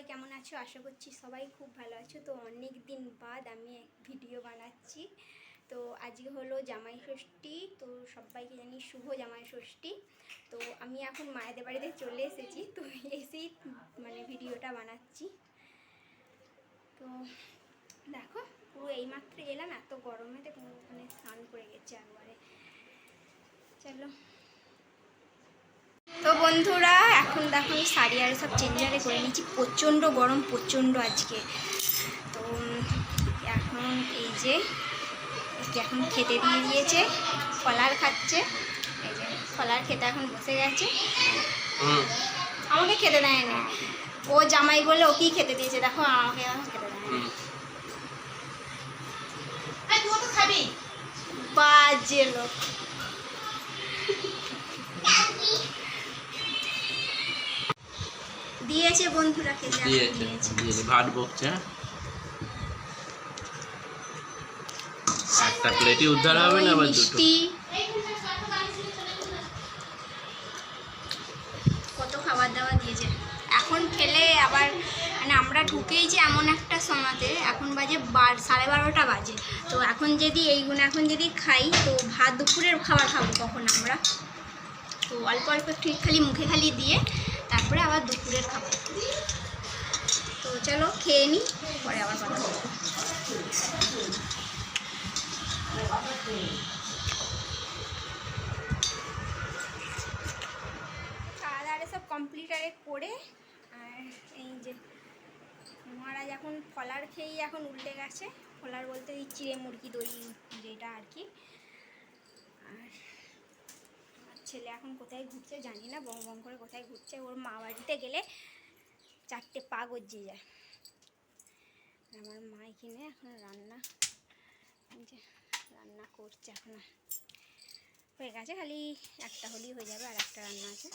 আছো? আশা করছি সবাই খুব ভালো আছো। তো অনেক দিন বাদ আমি এক ভিডিও বানাচ্ছি। তো আজকে হলো জামাই ষষ্ঠী। তো সবাইকে জানি শুভ জামাই ষষ্ঠী। তো আমি এখন মায়েদের বাড়িতে চলে এসেছি। তো এসেই মানে ভিডিওটা বানাচ্ছি। তো দেখো, পুরো এইমাত্র এলাম, এত গরমেতে মানে স্নান করে গেছে একবারে। চলো। তো বন্ধুরা এখন দেখো আমি শাড়ি আর সব চেঞ্জ আরে করে নিচ্ছি। প্রচণ্ড গরম প্রচণ্ড আজকে। তো এখন এই যে এখন খেতে দিয়ে দিয়েছে ফলার খাচ্ছে। এই যে ফলার খেতে এখন বসে গেছে। আমাকে খেতে দেয় না ও জামাই বলে ওকেই খেতে দিয়েছে। দেখো আমাকে এখন খেতে দেয়নি। হুম। বাজে লোক। দিয়েছে বন্ধুরা খেতে দিয়েছে দিয়েছে ভাত বকছে হ্যাঁ? একটা প্লেটই উদ্ধার হবে না আবার দুটো? কত খাবার দাবার দিয়েছে। এখন খেলে আবার মানে আমরা ঢুকেই যে এমন একটা সময়তে এখন বাজে বার সাড়ে বারোটা বাজে। তো এখন যদি এইগুলো এখন যদি খাই তো ভাত দুপুরের খাবার খাব কখন আমরা? তো অল্প অল্প একটু খালি মুখে খালি দিয়ে তারপরে আবার দুপুরের খাবার। তো চলো খেয়ে নিই পরে আবার কথা খাওয়া দাওয়া করে, আর এই যে মহারাজ এখন ফলার খেয়েই এখন উল্টে গেছে। ফলার বলতে এই চিড়ে মুরগি দই যেটা আর কি। ছেলে এখন কোথায় ঘুরছে জানি না, বং বং করে কোথায় ঘুরছে। ওর মা বাড়িতে গেলে চারটে পা গজিয়ে যায়। আমার মা এখানে এখন রান্না রান্না করছে এখন। হয়ে গেছে খালি, একটা হলেই হয়ে যাবে আর একটা রান্না আছে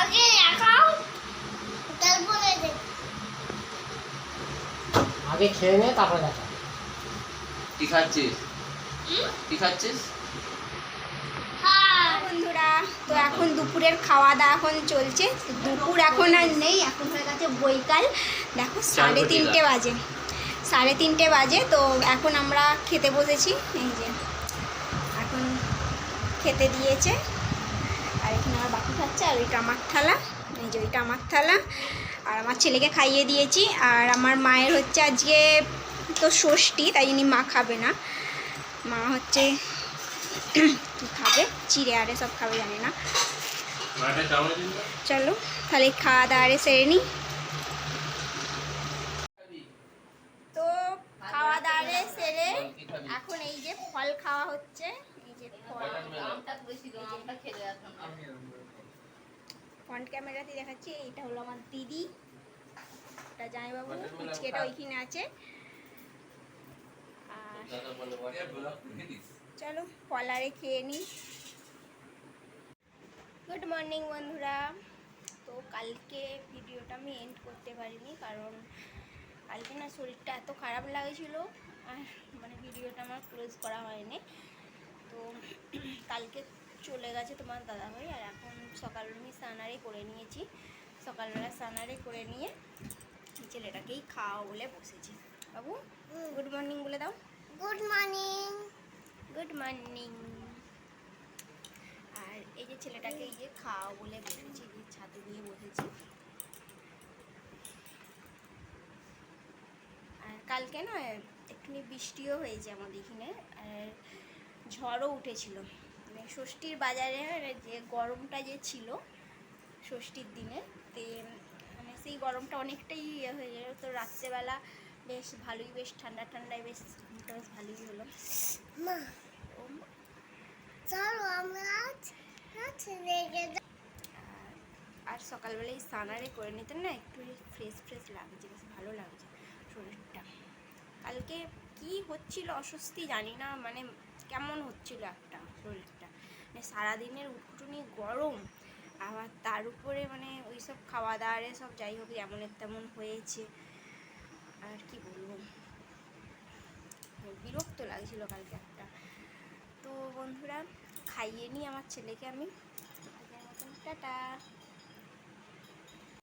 আগে দেখাও তারপরে দেখ আগে খেয়ে নে তারপরে দেখা। কি খাচ্ছিস? কি খাচ্ছিস? হ্যাঁ বন্ধুরা তো এখন দুপুরের খাওয়া দাওয়া এখন চলছে। দুপুর এখন আর নেই এখন হয়ে গেছে বৈকাল। দেখো সাড়ে তিনটে বাজে। সাড়ে তিনটে বাজে তো এখন আমরা খেতে বসেছি। এই যে এখন খেতে দিয়েছে। আর এখানে আমার বাকি খাচ্ছে আর ওইটা আমার থালা। এই যে ওইটা আমার থালা। আর আমার ছেলেকে খাইয়ে দিয়েছি আর আমার মায়ের হচ্ছে আজকে তো ষষ্ঠী তাই জন্য মা খাবে না। মা হচ্ছে কি খাবে? চিড়ে আরে সব খাবে জানি না। চলো তাহলে খাওয়া দাওয়া আরে সেরে নিই। তো খাওয়া দাওয়া আরে সেরে এখন এই যে ফল খাওয়া হচ্ছে। এই যে ফল ফ্রন্ট ক্যামেরাতে দেখাচ্ছি এইটা হলো আমার দিদি। এটা জামাইবাবু ফুচকেটা ওইখানে আছে। আর দাদা বলে চলো কলারে খেয়ে নিই গুড মর্নিং বন্ধুরা। তো কালকে ভিডিওটা আমি এন্ড করতে পারিনি কারণ কালকে না শরীরটা এত খারাপ লাগছিল আর মানে ভিডিওটা আমার ক্লোজ করা হয়নি। তো কালকে চলে গেছে তোমার দাদাভাই আর এখন সকালবেলা আমি স্নানারে করে নিয়েছি। সকালবেলা স্নানারে করে নিয়ে ছেলেটাকেই খাওয়া বলে বসেছি। বাবু গুড মর্নিং বলে দাও। গুড মর্নিং গুড মর্নিং আর এই যে ছেলেটাকে এই যে খাওয়া বলে বসেছি এই যে ছাদে নিয়ে বসেছি। আর কালকে না একটুখানি বৃষ্টিও হয়েছে আমাদের এখানে আর ঝড়ও উঠেছিল। ষষ্ঠীর বাজারে যে গরমটা যে ছিল ষষ্ঠীর দিনে তে মানে সেই গরমটা অনেকটাই ইয়ে হয়ে গেল। তো রাত্রেবেলা বেশ ভালোই বেশ ঠান্ডা ঠান্ডায় বেশ বেশ ভালোই হলো। মা চলো আমরা আর- সকালবেলায় স্নানারে করে নিতেন না একটু ফ্রেশ ফ্রেশ লাগছে বেশ ভালো লাগছে শরীরটা। কালকে কি হচ্ছিল অস্বস্তি জানি না মানে কেমন হচ্ছিল একটা শরীরটা? সারাদিনের উঠুনি গরম, আবার তার উপরে মানে ওই সব খাওয়া দাওয়ারে সব যাই হোক যেমনের তেমন হয়েছে। আর কি বলব? বিরক্ত লাগছিল কালকে একটা। তো বন্ধুরা, খাইয়ে নিই আমার ছেলেকে আমি। টাটা।